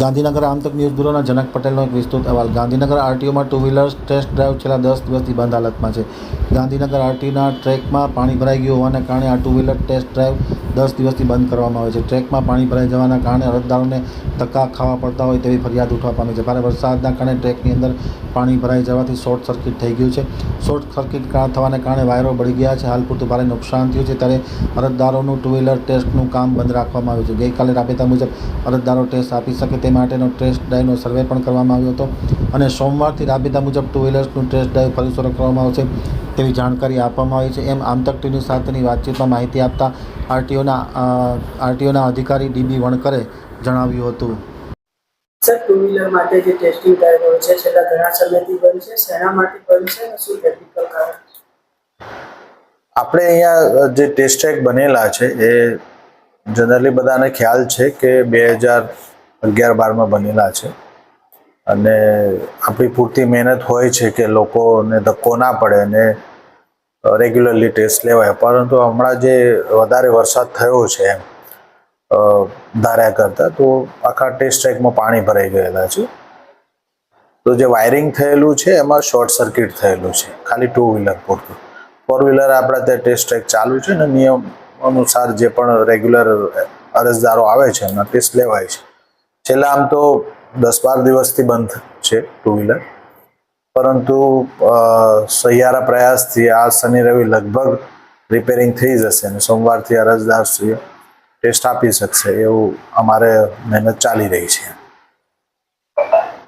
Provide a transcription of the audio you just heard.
Gandhinagar આમતક news બ્યુરોના જનક પટેલનો એક વિસ્તૃત અહેવાલ. ગાંધીનગર આરટીઓમાં ટુ વ્હીલર્સ ટેસ્ટ ડ્રાઈવ છેલ્લા દસ દિવસથી બંધ હાલતમાં છે. ગાંધીનગર આરટીના ટ્રેકમાં પાણી ભરાઈ ગયું હોવાને કારણે આ ટુ વ્હીલર ટેસ્ટ ડ્રાઈવ દસ દિવસથી બંધ કરવામાં આવે છે. ટ્રેકમાં પાણી ભરાઈ જવાના કારણે અરજદારોને ધક્કા ખાવા પડતા હોય તેવી ફરિયાદ ઉઠવા પામી છે. ભારે વરસાદના કારણે ટ્રેકની અંદર પાણી ભરાઈ જવાથી શોર્ટ સર્કિટ થઈ ગયું છે. શોર્ટ સર્કિટ થવાને કારણે વાયરો બળી ગયા છે. હાલ પૂરતું ભારે નુકસાન થયું છે. ત્યારે અરજદારોનું ટુ વ્હીલર ટેસ્ટનું કામ બંધ રાખવામાં આવ્યું છે. ગઈકાલે રાબેતા મુજબ અરજદારો ટેસ્ટ આપી શકે તે માટેનો ટેસ્ટ ડ્રાઈવનો સર્વે પણ કરવામાં આવ્યો હતો અને સોમવારથી રાબેતા મુજબ ટુ વ્હીલર્સનું ટેસ્ટ ડ્રાઈવ ફરી શરૂ કરવામાં આવશે તેવી જાણકારી આપવામાં આવી છે. એમ આમતક ટીવી સાથેની વાતચીતમાં માહિતી આપતા આરટીઓના આરટીઓના અધિકારી ડીબી વણકરે જણાવ્યું હતું. સર ટુ વ્હીલર માટે જે ટેસ્ટિંગ ડ્રાઈવ છે છેલ્લા ઘણા સમયથી બંધ છે. શેના માટે બંધ છે અને શું ટેકનિકલ કારણ આપણે અહીંયા જે ટેસ્ટ ટ્રેક બનેલા છે એ જનરલી બધાને ખ્યાલ છે કે બે હજાર અગિયાર બારમાં બનેલા છે. અને આપણી પૂરતી મહેનત હોય છે કે લોકોને ધક્કો ના પડે અને રેગ્યુલરલી ટેસ્ટ લેવાય. પરંતુ હમણાં જે વધારે વરસાદ થયો છે એમ ધાર્યા કરતાં, તો આખા ટેસ્ટ ટ્રેકમાં પાણી ભરાઈ ગયેલા છે. તો જે વાયરિંગ થયેલું છે, એમાં શોર્ટ સર્કિટ થયેલું છે, ખાલી ટુ વ્હીલર પૂરતું. ફોર વ્હીલર આપણા ત્યાં ટેસ્ટ ટ્રેક ચાલુ છે અને નિયમ અનુસાર જે પણ રેગ્યુલર અરજદારો આવે છે એમના ટેસ્ટ લેવાય છે. છેલ્લા આમ તો દસ બાર દિવસથી બંધ છે ટુ વ્હીલર પરંતુ સહિયારા પ્રયાસથી આ શનિ રવિ લગભગ રિપેરિંગ થઈ જશે અને સોમવારથી અરજદારશ્રીઓ ટેસ્ટ આપી શકશે એવું અમારે મહેનત ચાલી રહી છે.